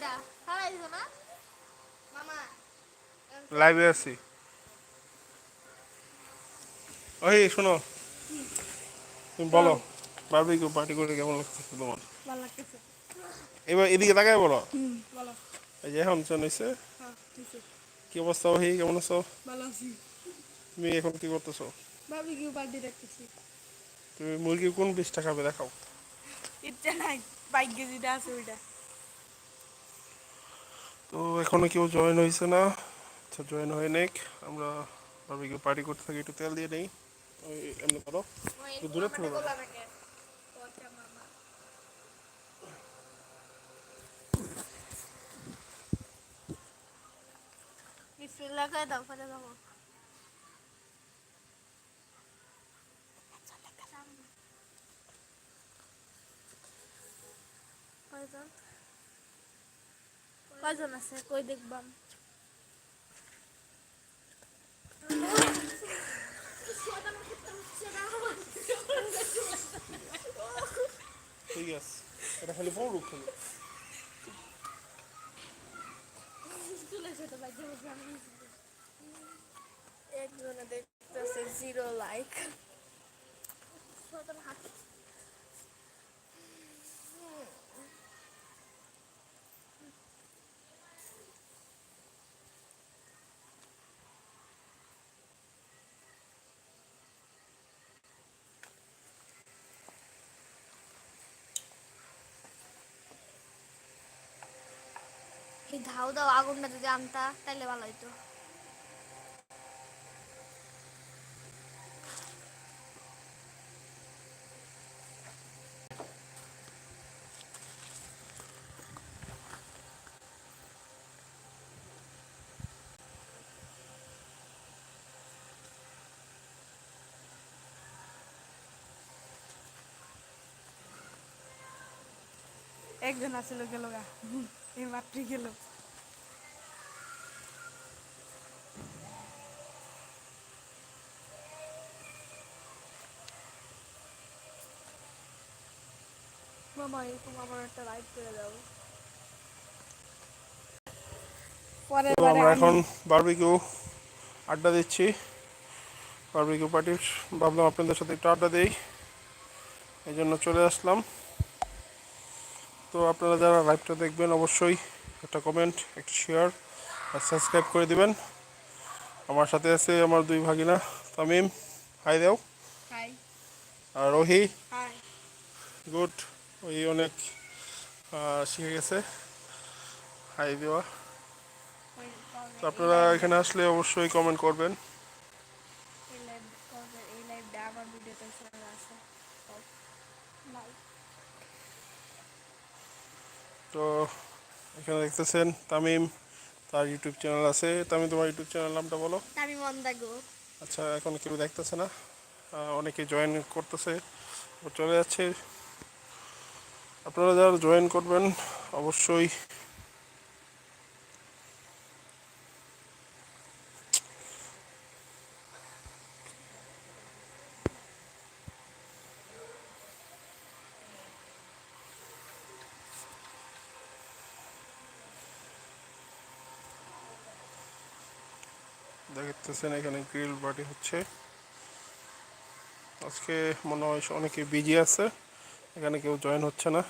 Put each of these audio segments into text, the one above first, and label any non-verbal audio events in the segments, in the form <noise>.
না? মামা লাইভে আছি। ওই শোনো। তুমি বলো বারবিকিউ পার্টি করে কেমন লাগতেছে তোমার? ভালো লাগতেছে। এবার এদিকে তাকায় বলো। বলো। এই যে এখন চলে এসে হ্যাঁ কি অবস্থা ওহি? কেমন আছো? ভালো আছি। তুমি এখন কি করতেছো? ভাবি পার্টি দেখতেছি। তুমি মুরগি কোন পিসটা খাবে দেখাও। ইচ্ছা নাই বাইক যেটা আছে ওইটা। তো এখনও কেউ জয়েন হয়েছে না। আচ্ছা জয়েন হয়ে নেক আমরা বারবিকিউ পার্টি করতে থাকি একটু তেল দিয়ে নেই। ওই এমনি করো। একটু দূরে থেকে। বিসমিল্লাহ দাও কয়জন আছে? কই দেখবাম? ঠিক আছে। এটা খালি পড়ুক খালি। একজনে দেখতেছে জিরো লাইক এই ধাও দাও, আগুনটা যদি আনতা, তাইলে ভালো হইতো। একজন আছিল গেল গা, এই মাত্রই গেল। মামা এরকম আমার একটা লাইভ করে দাও তো আমরা এখন বারবিকিউ আড্ডা দিচ্ছি। বারবিকিউ পার্টির ভাবলাম আপনাদের সাথে একটু আড্ডা দিই। এই জন্য চলে আসলাম। তো আপনারা যারা লাইভটা দেখবেন অবশ্যই একটা কমেন্ট একটা শেয়ার আর সাবস্ক্রাইব করে দিবেন। আমার সাথে আছে আমার দুই ভাগিনা তামিম। হাই দেও। আর রোহি। গুড ওই অনেক শিখে গেছে। হাই দেওয়া তো আপনারা এখানে আসলে অবশ্যই কমেন্ট করবেন। তো এখানে দেখতেছেন তামিম তার ইউটিউব চ্যানেল আছে। তামিম তোমার ইউটিউব চ্যানেল নামটা বলো। আচ্ছা এখন কেউ দেখতেছে না। অনেকে জয়েন করতেছে। চলে যাচ্ছে। আপনারা যারা জয়েন করবেন, অবশ্যই দেখতেছেন এখানে গ্রিল পার্টি হচ্ছে। আজকে মনে হয় অনেকে বিজি আছে। এখানে কেউ জয়েন হচ্ছে না।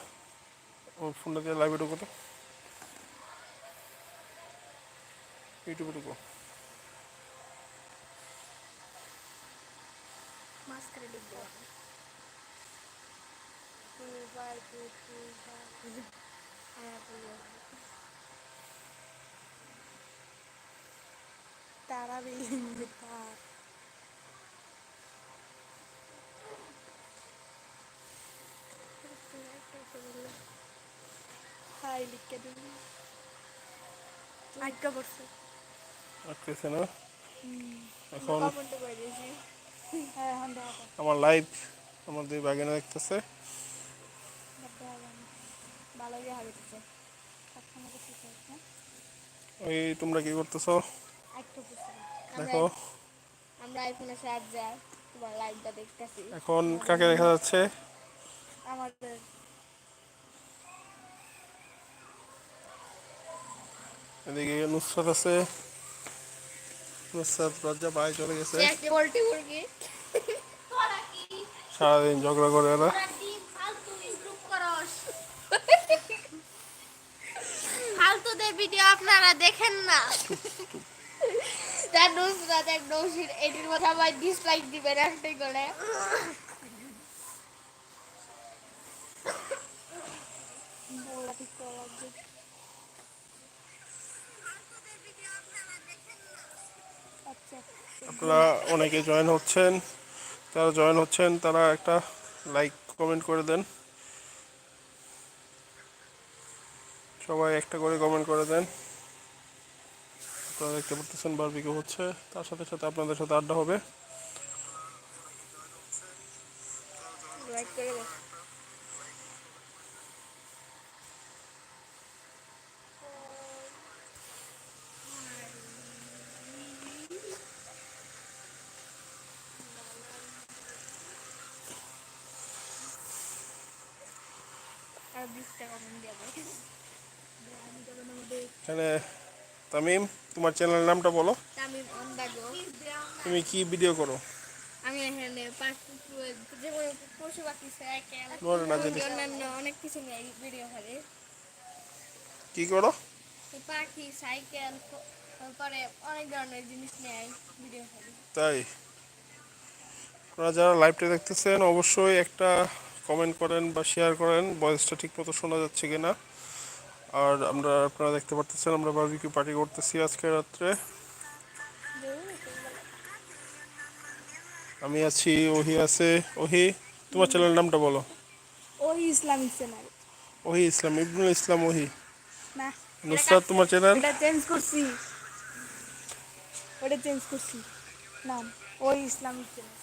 ও ফোনটা দিয়ে লাইভে ঢুকো তো। ইউটিউবে ঢুকো। তারা বিল্ডিং হাই লিখে দিন আজ্ঞা করছে আসতেছে না? এখন কমেন্টে করে দিয়েছি হ্যাঁ। আমার লাইভ বাগিনা দেখতেছে। হ্যাঁ? ওই তোমরা কি করতেছো? দেখো। আমরা আইফোনে চার্জার তোমার লাইভটা দেখতেছি। এখন কাকে দেখা যাচ্ছে? আমাদের এদিকে নুসরাত আছে। নুসরাত লজ্জা ভাই চলে গেছে। একটা পোল্ট্রি মুরগি। সারাদিন ঝগড়া করে এরা। ফালতুদের ভিডিও আপনারা দেখেন না। তার নুসরাত এক নৌশির এটির মধ্যে আমার ডিসলাইক দিবেন একটাই করে বলা ঠিক করা লাগবে। আচ্ছা আপনারা অনেকে জয়েন হচ্ছেন যারা জয়েন হচ্ছেন, তারা একটা লাইক কমেন্ট করে দেন। সবাই একটা করে কমেন্ট করে দেন। আপনারা দেখতে পারতেছেন বারবিকে হচ্ছে, তার সাথে সাথে আপনাদের সাথে আড্ডা হবে লাইক করে দে এখানে তামিম তোমার চ্যানেলের নামটা বলো। তামিম অন দ্য গো তুমি কি ভিডিও করো? আমি এখানে পাখি যেমন পশু পাখি সাইকেল অন্যান্য অনেক কিছু নিয়ে ভিডিও করে। কি করো? পাখি সাইকেল তারপরে অনেক ধরনের জিনিস নিয়ে ভিডিও করে। তাই। আপনারা যারা লাইভটা দেখতেছেন অবশ্যই একটা কমেন্ট করেন বা শেয়ার করেন ভয়েসটা ঠিক মতো শোনা যাচ্ছে কিনা। আর আমরা আপনারা দেখতে পারতেছেন আমরা বারবিকিউ পার্টি করতেছি আজকে রাত্রে। আমি আছি ওহি আছে। ওহি তোমার চ্যানেলের নামটা বলো। ওই ইসলামিক চ্যানেল ওহি ইসলাম ইবনুল ইসলাম ওহি। না নুসরাত তোমার চ্যানেল ওটা চেঞ্জ করছি। ওটা চেঞ্জ করছি। নাম ওই ইসলামিক চ্যানেল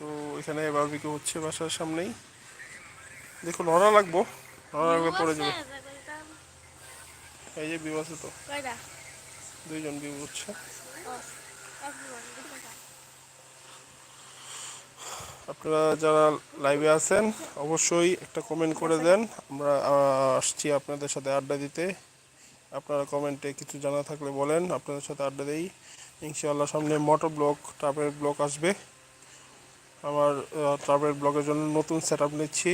তো এখানে বারবিকিউ হচ্ছে বাসার সামনেই। দেখুন নড়া লাগবো। নড়া লাগলে পড়ে যাবে। এই যে বিউ আছে তো দুইজন বিউ হচ্ছে আপনারা যারা লাইভে আছেন অবশ্যই একটা কমেন্ট করে দেন। আমরা আসছি আপনাদের সাথে আড্ডা দিতে। আপনারা কমেন্টে কিছু জানা থাকলে বলেন। আপনাদের সাথে আড্ডা দেই। ইনশাআল্লাহ সামনে মোটর ব্লক ট্রাভেল ব্লক আসবে। আমার ট্রাভেল ব্লগের জন্য নতুন সেট আপ নিচ্ছি।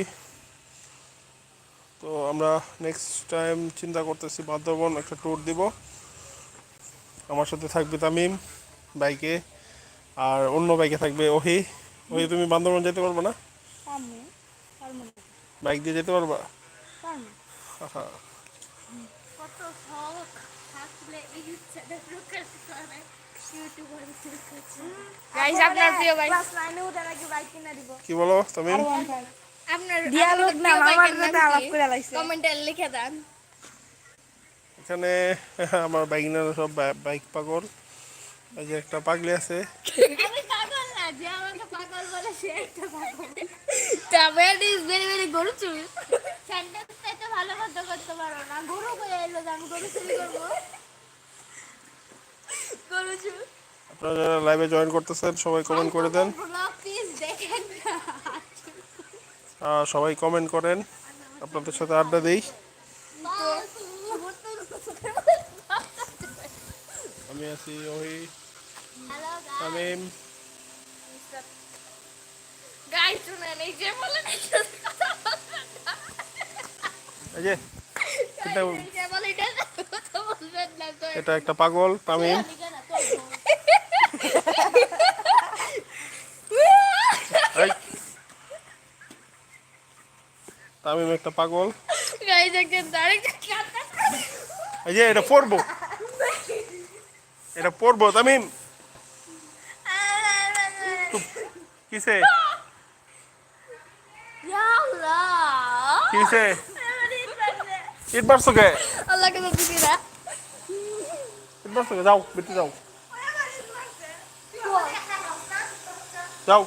তো আমরা নেক্সট টাইম চিন্তা করতেছি বান্দরবন একটা ট্যুর দিব। আমার সাথে থাকবে তামিম বাইকে আর অন্য বাইকে থাকবে ওহি। ওহি তুমি বান্দরবন যেতে পারবে না? বাইক দিয়ে যেতে পারবা? পারমু গাইস আপনার প্রিয় বাইক ক্লাস 9 এ উঠে নাকি বাইক কিনা দিব। কি বলো তামিম? আপনার Dialog না, আমার সাথে আলাপ করে লাইছে। কমেন্টে লিখে দেন। এখানে <laughs> আমার বাইক সব বাইক পাগল। এই যে একটা পাগলি আছে। আমি পাগল না যে আমাকে পাগল বলে সে একটা পাগল। টামেট ইজ ভেরি ভেরি গরু চুল। সেন্টেন্সটা এত ভালো মতো করতে পারো না। গরু বলে এলো আমি গরু চুরি করব? চুল আপনারা যারা লাইভে জয়েন করতেছেন সবাই কমেন্ট করে দেন। সবাই কমেন্ট করেন। আপনাদের সাথে আড্ডা দেই। আমি আছি ওহি। তামিম। এটা একটা পাগল তামিম এই। তামিম একটা পাগল। এই যে এটা পড়ব। এটা পড়ব তামিম। কিসে? কিসে? ইট মারছো কে? আল্লাহ কে দিবি না ইট কে? যাও বেটি যাও। যাও।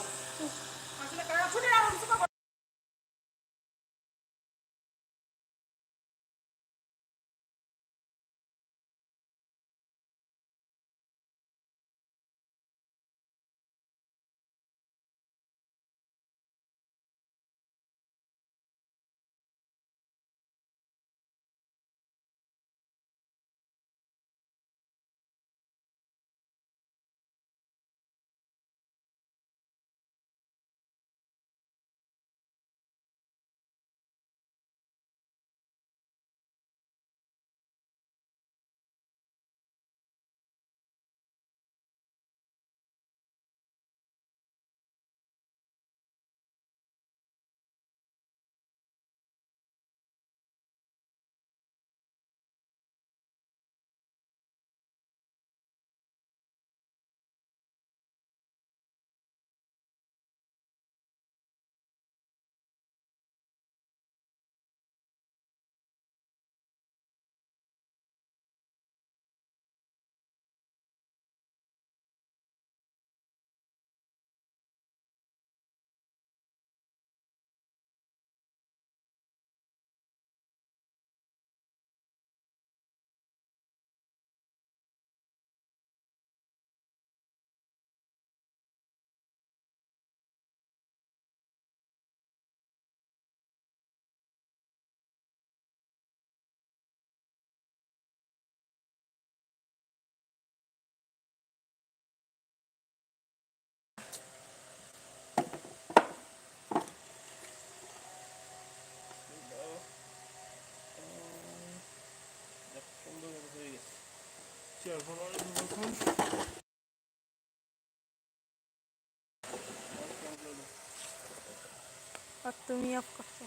আর তুমি অফ করছ হয়ে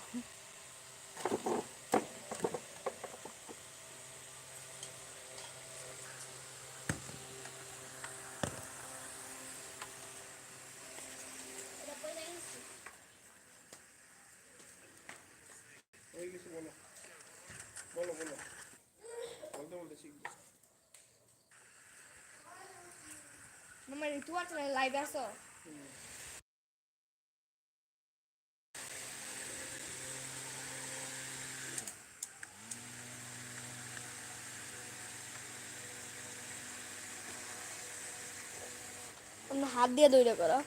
ঋতু আছে লাইভ আসো অন্য হাত দিয়ে দৌড়ে করো।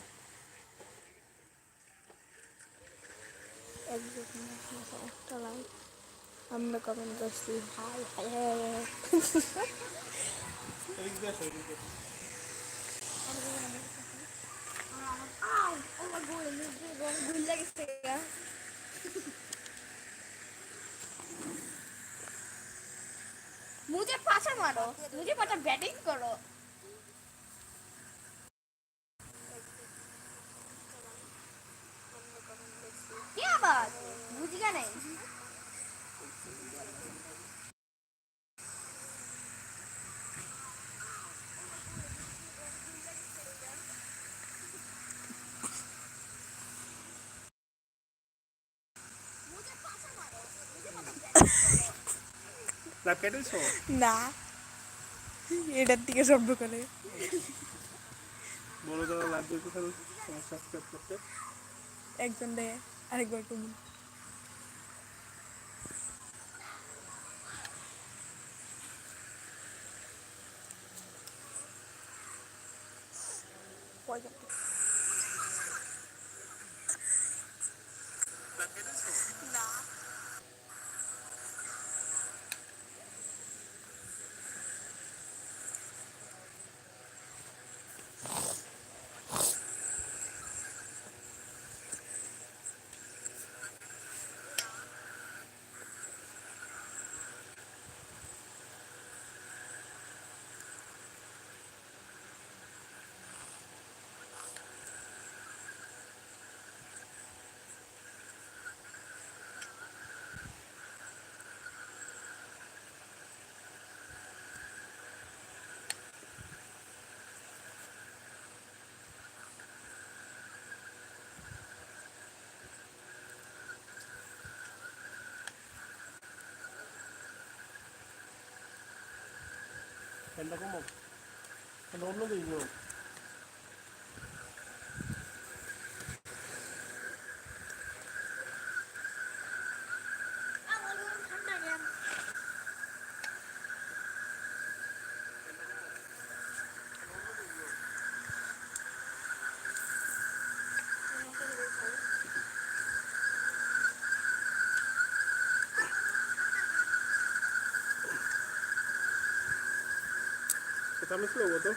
আমরা কমেন্ট করছি হাই হাই হাই <laughs> এদিক পাশা মারো মুঝে পাশা ব্যাটিং আমার কেটেছো না। এটার দিকে শব্দ করে। বলো তো লাভ দিয়ে সাবস্ক্রাইব করতে। একজন দেয় আরেকবার তুমি ফ্যানটা কমো ফ্যানটা অন্য দিকে যাও এটা আমি স্লো তো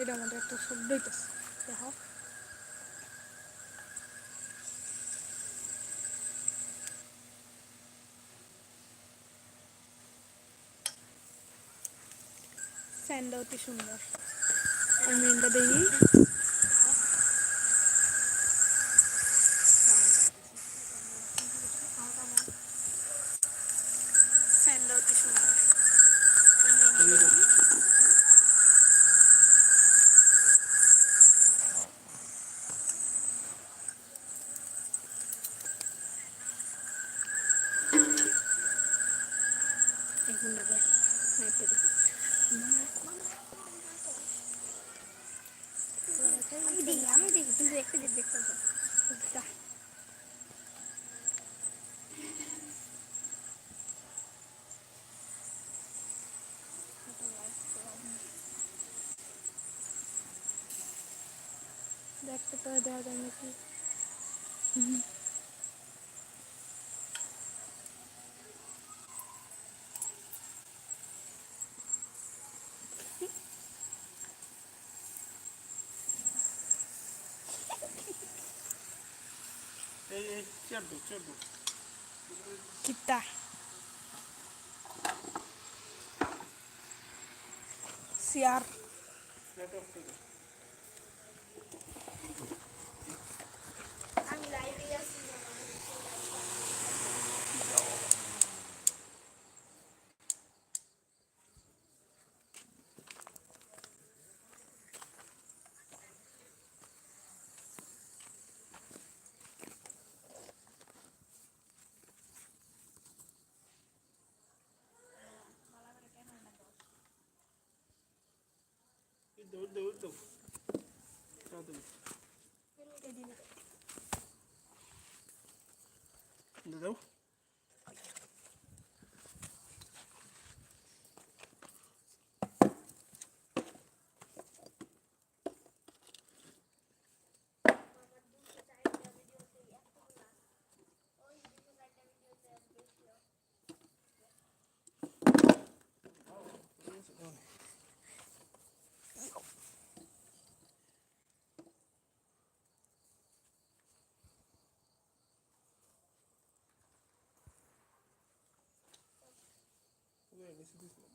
এটা আমাদের একটা শব্দ হইতেছে স্যান্ডটা অতি সুন্দর। আমি এটা দেখি স্যান্ডটা অতি সুন্দর এখন দেখে স্নাইপটা দেখি আমি দেখি আমি দেখি তুই দেখতে দেখতে দেখতে পাওয়া দেওয়া যায় নাকি? এই এই চেয়ার দো চেয়ার দো কিতা সিয়ার আমি লাইভে আছি দৌড় দৌড় দৌড় তাড়াতাড়ি দিয়ে দাও নিচে দিস না, দূরে গেছে।